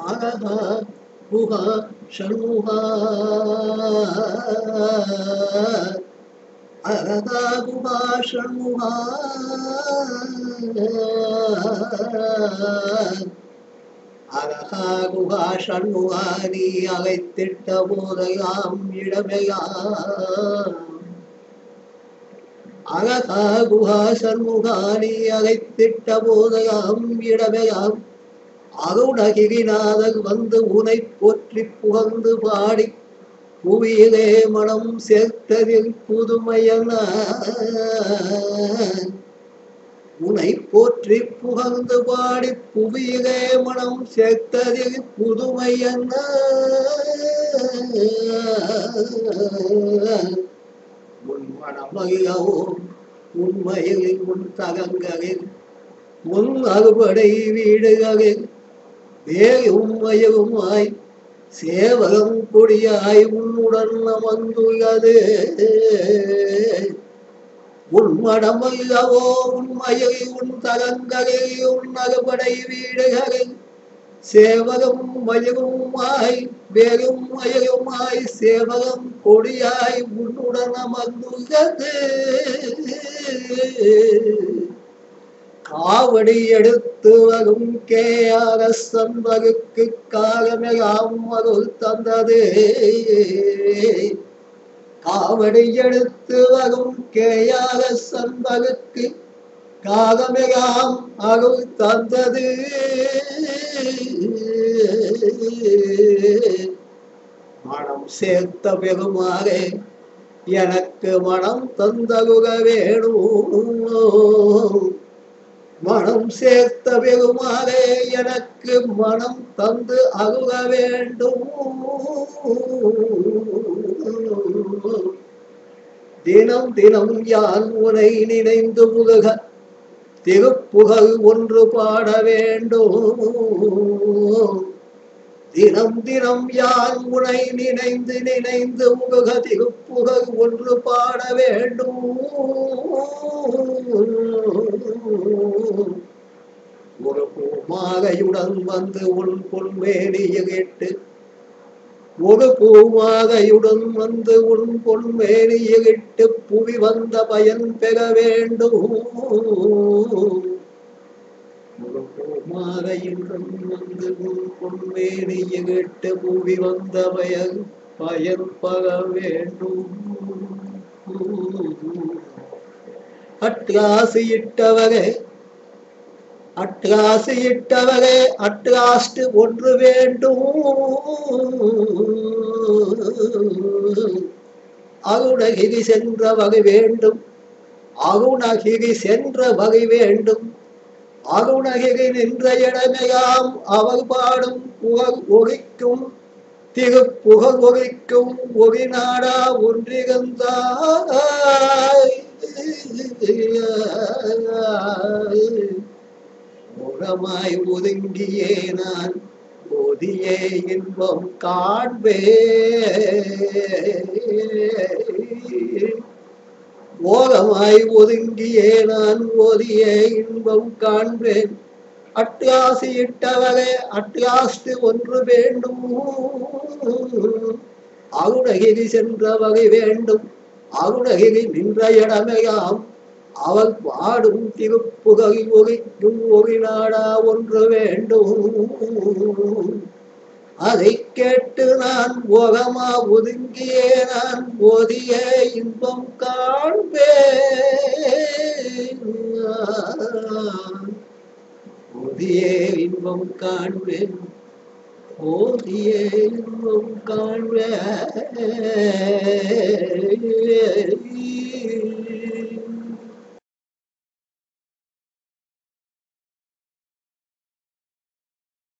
ஆகா குஹா ஷண்முகா. அகதா குஹா ஷண்முகா. அகஹா குஹா ஷண்முகா நீ அழைத்திட்ட போதையாம் இடமையாம் அழகா குஹா நீ அழைத்திட்ட போதையாம் இடமையாம் அருணகிரிநாதர் வந்து உனை போற்றி புகழ்ந்து பாடி புவியிலே மனம் சேர்த்ததில் புதுமையன. உனை போற்றி புகழ்ந்து பாடி புவியிலே மனம் சேர்த்ததில் புதுமையன. உன் மனமையவோ உண்மையில் உன் தகங்களில் உன் அறுபடை வீடுகளில் வேயும் வயவுமாய் சேவகம் கொடியாய் உன்னுடன் அமர்ந்துள்ளது. உன் மடமையவோ உண்மையில் உன் தகங்களில் உன் அறுபடை வீடுகளில் சேவகம் மயவுமாய் வேகும் மயவுமாய் சேவகம் கொடியாய் உன்னுடன் அமர்ந்துள்ளது. காவடி எடுத்து வகும் வரும் கேயார சம்பருக்கு காலமெல்லாம் அருள் தந்தது. காவடி எடுத்து வகும் கே அரசன் வகுக்கு காலமெல்லாம் அருள் தந்தது. மனம் சேர்த்த பெருமாறே எனக்கு மனம் தந்தருக வேணும்? மனம் சேர்த்த பெருமாறே எனக்கு மனம் தந்து அருக வேண்டும். தினம் தினம் யான் உனை நினைந்து முருக திருப்புகழ் ஒன்று பாட வேண்டும். தினம் தினம் யான் உனை நினைந்து நினைந்து முருக திருப்புகழ் ஒன்று பாட வேண்டும். ஒரு வந்து உன் பொன்மேனிய கேட்டு ஒரு பூமாகையுடன் வந்து உன் பொன்மேனிய கேட்டு புவி வந்த பயன் பெற வேண்டும். ஒரு பூமாகையுடன் வந்து உன் பொன்மேனிய கேட்டு புவி வந்த பயன் பயன் பெற வேண்டும். அட்ராசியிட்டவரே அட்ராசியிட்டவரே அட்ராஸ்ட் ஒன்று வேண்டும். அருணகிரி சென்ற வகை வேண்டும். அருணகிரி சென்ற வகை வேண்டும். அருணகிரி நின்ற இடமையாம் அவர் பாடும் புகழ் ஒழிக்கும் திரு புகழ் ஒழிக்கும் ஒளி நாடா ஒன்றிருந்தாய். முகமாய் ஒதுங்கியே நான். ஓதியே இன்பம் காண்பே. ஓகமாய் ஒதுங்கியே நான். ஓதியே இன்பம் காண்பேன். அட்டியாசியிட்டவரே அட்டியாஸ்து ஒன்று வேண்டும். அருணகிரி சென்ற வகை வேண்டும். அருணகிரி நின்ற இடமையாம் அவள் பாடும் திருப்புகை ஒலிக்கும் ஒரு நாடா ஒன்று வேண்டும். அதை கேட்டு நான் ஓகமா ஒதுங்கியே நான் போதிய இன்பம் காண்பேன். போதிய இன்பம் காண்பேன். போதிய இன்பம் காண்பேன்.